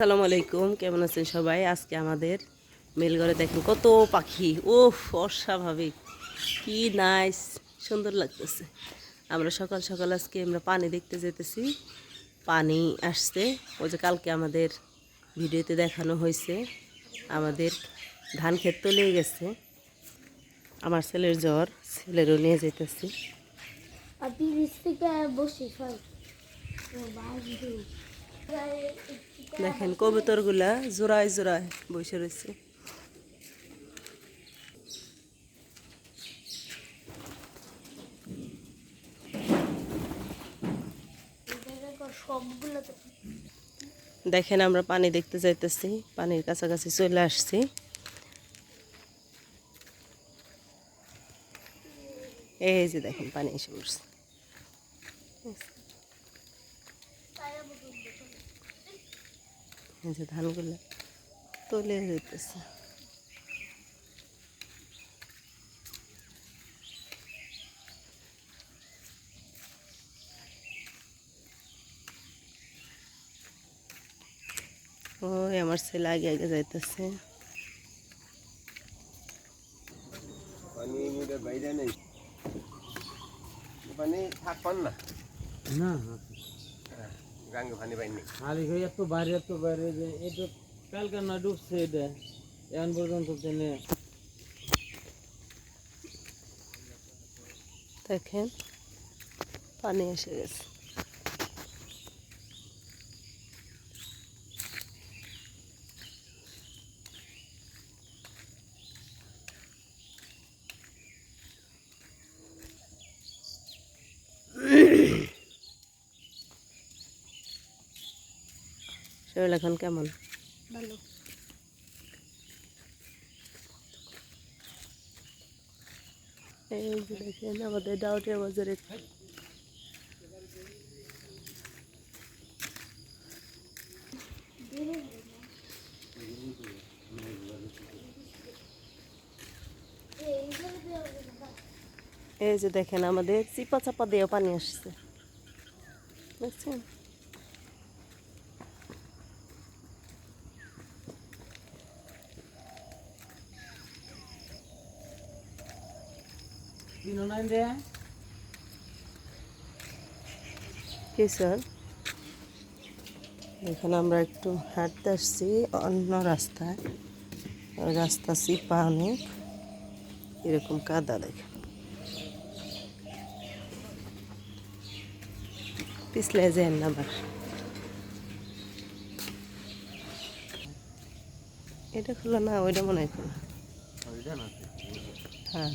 আসসালামু আলাইকুম, কেমন আছেন সবাই? আজকে আমাদের মেলঘরে দেখেন কত পাখি। ও অস্বাভাবিক। কি নাইস সুন্দর লাগতেছে। আমরা সকাল সকাল আজকে আমরা পানি দেখতে যেতেছি। পানি আসছে। ওই যে কালকে আমাদের ভিডিওতে দেখানো হয়েছে। আমাদের ধান ক্ষেত তলে গেছে। আমার ছেলের জ্বর, ছেলেরও নিয়ে যেতেছি বসে দেখেন কবুতরগুলা জোড়ায় জোড়ায় বসে রয়েছে। দেখেন আমরা পানি দেখতে যাইতেছি, পানির কাছাকাছি চলে আসছি। এই যে দেখেন পানি এসে পড়ছে। যে ধানগুলো তুলে যেতেছে ওই আমার ছেলে আগে আগে যাইতেছে। পানি মুড়ে বাইরে নেই। পানি থাক পান না না গাঙ্গে পানি বাইনি খালি হয়ে এত বাইরে এত বাইরে যে এটা কালকে না ডুবছে এটা। এখন পর্যন্ত তেনে দেখেন পানি এসে গেছে। শরীর এখন কেমন? ভালো। এই যে দেখেন আমাদের ডাউটিয়া বাজারে। এই যে দেখেন আমাদের চিপা চাপা দিয়ে পানি আসছে। দেখছেন? তিনও নাই দে। কি স্যার? এখানে আমরা একটু হাঁটতে আসছি অন্য রাস্তায়। রাস্তা চিপা অনেক। এরকম কাদা দেখে। পিছলে যায় না আবার। এটা খোলা না ওইটা মনে হয় খোলা। না হ্যাঁ।